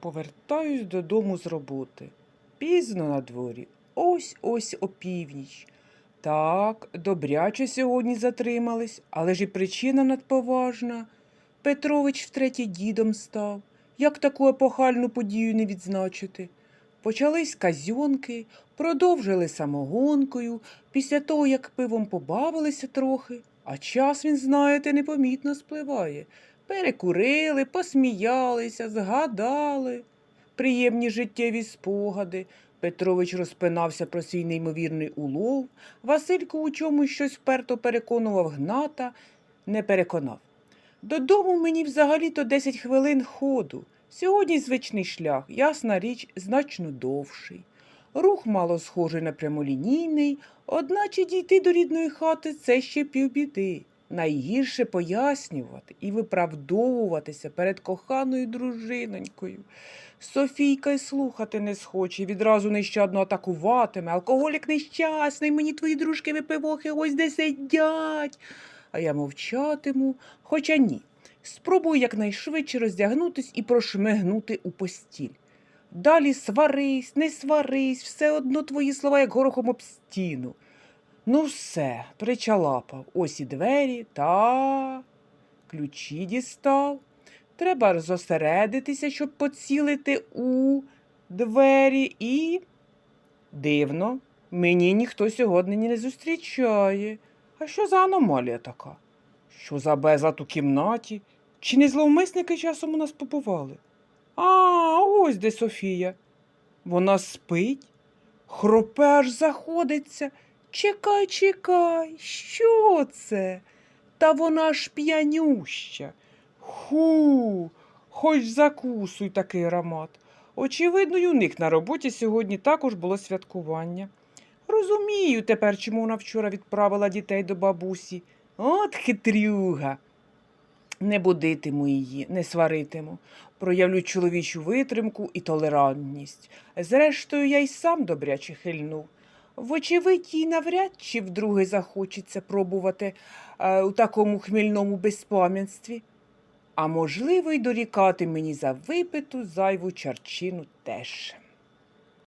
Повертаюсь додому з роботи. Пізно на дворі, ось ось опівніч. Так, добряче сьогодні затримались, але ж і причина надповажна. Петрович втретє дідом став. Як таку епохальну подію не відзначити? Почались казьонки, продовжили самогонкою, після того, як пивом побавилися трохи, а час, він, знаєте, непомітно спливає. Перекурили, посміялися, згадали. Приємні життєві спогади. Петрович розпинався про свій неймовірний улов. Василько у чомусь щось вперто переконував гната, не переконав. Додому мені взагалі-то 10 хвилин ходу. Сьогодні звичний шлях, ясна річ, значно довший. Рух мало схожий на прямолінійний, одначе дійти до рідної хати це ще півбіди. Найгірше пояснювати і виправдовуватися перед коханою дружинонькою. Софійка й слухати не схоче, відразу нещадно атакуватиме. Алкоголік нещасний, мені твої дружки випивохи ось де сидять. А я мовчатиму, хоча ні. Спробую якнайшвидше роздягнутись і прошмигнути у постіль. Далі сварись, не сварись, все одно твої слова, як горохом об стіну. Ну, все, причалапав. Ось і двері, та ключі дістав. Треба зосередитися, щоб поцілити у двері і. Дивно, мені ніхто сьогодні не зустрічає. А що за аномалія така? Що за безлад у кімнаті? Чи не зловмисники часом у нас побували? А, ось де Софія. Вона спить, хропе аж заходиться. Чекай, чекай, що це? Та вона ж п'янюща. Ху, хоч закусуй такий аромат. Очевидно, й у них на роботі сьогодні також було святкування. Розумію тепер, чому вона вчора відправила дітей до бабусі. От хитрюга. Не будитиму її, не сваритиму. Проявлю чоловічу витримку і толерантність. Зрештою, я й сам добряче хильнув. Вочевидь, їй навряд чи вдруге захочеться пробувати е, у такому хмільному безпам'ятстві. А можливо, й дорікати мені за випиту зайву чарчину теж.